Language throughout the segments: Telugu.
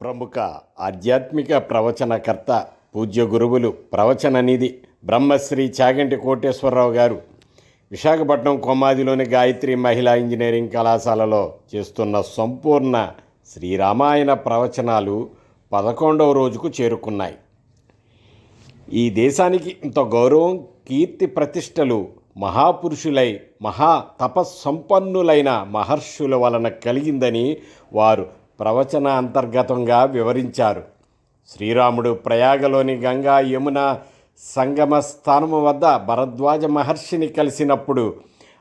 ప్రముఖ ఆధ్యాత్మిక ప్రవచనకర్త పూజ్య గురువులు ప్రవచన నిధి బ్రహ్మశ్రీ చాగంటి కోటేశ్వరరావు గారు విశాఖపట్నం కొమ్మాదిలోని గాయత్రి మహిళా ఇంజనీరింగ్ కళాశాలలో చేస్తున్న సంపూర్ణ శ్రీరామాయణ ప్రవచనాలు పదకొండవ రోజుకు చేరుకున్నాయి. ఈ దేశానికి ఇంత గౌరవం కీర్తి ప్రతిష్టలు మహాపురుషులై మహా తపస్సంపన్నులైన మహర్షుల వలన కలిగిందని వారు ప్రవచన అంతర్గతంగా వివరించారు. శ్రీరాముడు ప్రయాగలోని గంగా యమున సంగమ స్థానము వద్ద భరద్వాజ మహర్షిని కలిసినప్పుడు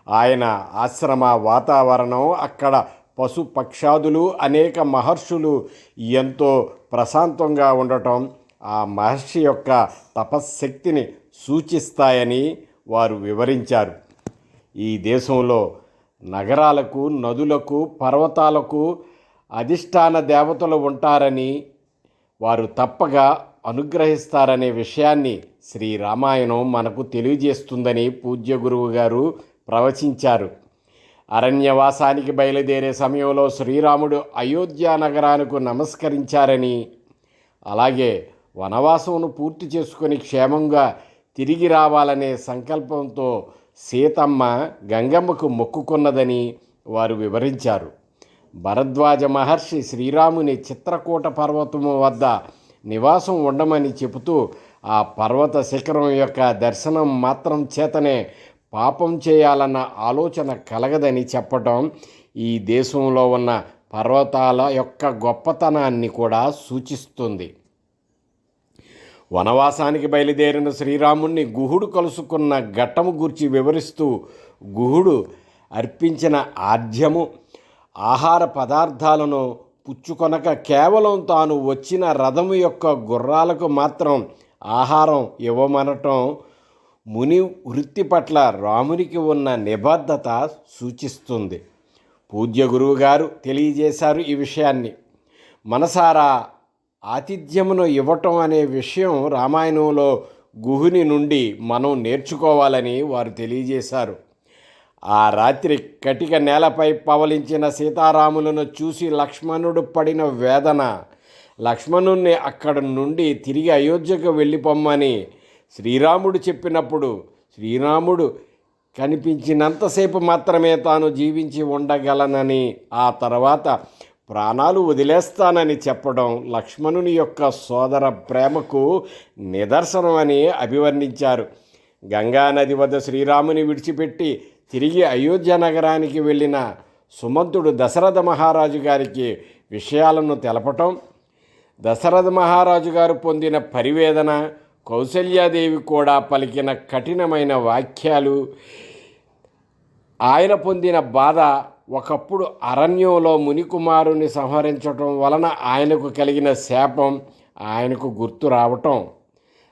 ఆయన ఆశ్రమ వాతావరణం అక్కడ పశు పక్షాదులు అనేక మహర్షులు ఎంతో ప్రశాంతంగా ఉండటం ఆ మహర్షి యొక్క తపశ్శక్తిని సూచిస్తాయని వారు వివరించారు. ఈ దేశంలో నగరాలకు నదులకు పర్వతాలకు అధిష్టాన దేవతలు ఉంటారని వారు తప్పగా అనుగ్రహిస్తారనే విషయాన్ని శ్రీ రామాయణం మనకు తెలియజేస్తుందని పూజ్య గురువు గారు ప్రవచించారు. అరణ్యవాసానికి బయలుదేరే సమయంలో శ్రీరాముడు అయోధ్య నగరానికి నమస్కరించారని అలాగే వనవాసమును పూర్తి చేసుకుని క్షేమంగా తిరిగి రావాలనే సంకల్పంతో సీతమ్మ గంగమ్మకు మొక్కుకున్నదని వారు వివరించారు. భరద్వాజ మహర్షి శ్రీరాముని చిత్రకూట పర్వతము వద్ద నివాసం ఉండమని చెబుతూ ఆ పర్వత శిఖరం యొక్క దర్శనం మాత్రం చేతనే పాపం చేయాలన్న ఆలోచన కలగదని చెప్పటం ఈ దేశంలో ఉన్న పర్వతాల యొక్క గొప్పతనాన్ని కూడా సూచిస్తుంది. వనవాసానికి బయలుదేరిన శ్రీరాముణ్ణి గుహుడు కలుసుకున్న ఘట్టము గురించి వివరిస్తూ గుహుడు అర్పించిన ఆద్యము ఆహార పదార్థాలను పుచ్చుకొనక కేవలం తాను వచ్చిన రథము యొక్క గుర్రాలకు మాత్రం ఆహారం ఇవ్వమనటం ముని వృత్తి పట్ల రామునికి ఉన్న నిబద్ధత సూచిస్తుంది. పూజ్య గురువు గారు తెలియజేశారు ఈ విషయాన్ని. మనసారా ఆతిథ్యమును ఇవ్వటం అనే విషయం రామాయణంలో గుహుని నుండి మనం నేర్చుకోవాలని వారు తెలియజేశారు. ఆ రాత్రి కటిక నేలపై పవలించిన సీతారాములను చూసి లక్ష్మణుడు పడిన వేదన. లక్ష్మణుణ్ణి అక్కడ నుండి తిరిగి అయోధ్యకు వెళ్ళిపోమ్మని శ్రీరాముడు చెప్పినప్పుడు శ్రీరాముడు కనిపించినంతసేపు మాత్రమే తాను జీవించి ఉండగలనని ఆ తర్వాత ప్రాణాలు వదిలేస్తానని చెప్పడం లక్ష్మణుని యొక్క సోదర ప్రేమకు నిదర్శనం అని అభివర్ణించారు. గంగానది వద్ద శ్రీరాముని విడిచిపెట్టి తిరిగి అయోధ్య నగరానికి వెళ్ళిన సుమంతుడు దశరథ మహారాజు గారికి విషయాలను తెలపటం దశరథ మహారాజు గారు పొందిన పరివేదన కౌసల్యాదేవి కూడా పలికిన కఠినమైన వాక్యాలు ఆయన పొందిన బాధ ఒకప్పుడు అరణ్యంలో మునికుమారుని సంహరించటం వలన ఆయనకు కలిగిన శాపం ఆయనకు గుర్తు రావటం.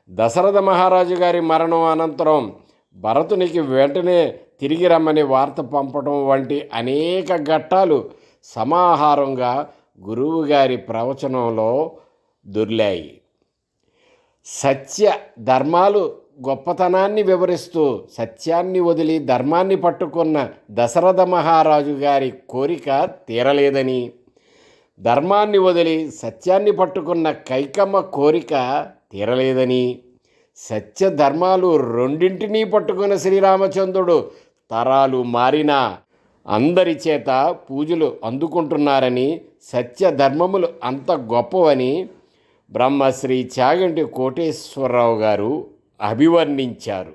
దశరథ మహారాజు గారి మరణం అనంతరం భరతునికి వెంటనే తిరిగి రమ్మని వార్త పంపటం వంటి అనేక ఘట్టాలు సమాహారంగా గురువుగారి ప్రవచనంలో దొర్లాయి. సత్య ధర్మాలు గొప్పతనాన్ని వివరిస్తూ సత్యాన్ని వదిలి ధర్మాన్ని పట్టుకున్న దశరథ మహారాజు గారి కోరిక తీరలేదని ధర్మాన్ని వదిలి సత్యాన్ని పట్టుకున్న కైకమ్మ కోరిక తీరలేదని సత్య ధర్మాలు రెండింటినీ పట్టుకున్న శ్రీరామచంద్రుడు తరాలు మారినా అందరి చేత పూజలు అందుకుంటున్నారని సత్యధర్మములు అంత గొప్పవని బ్రహ్మశ్రీ చాగంటి కోటేశ్వరరావు గారు అభివర్ణించారు.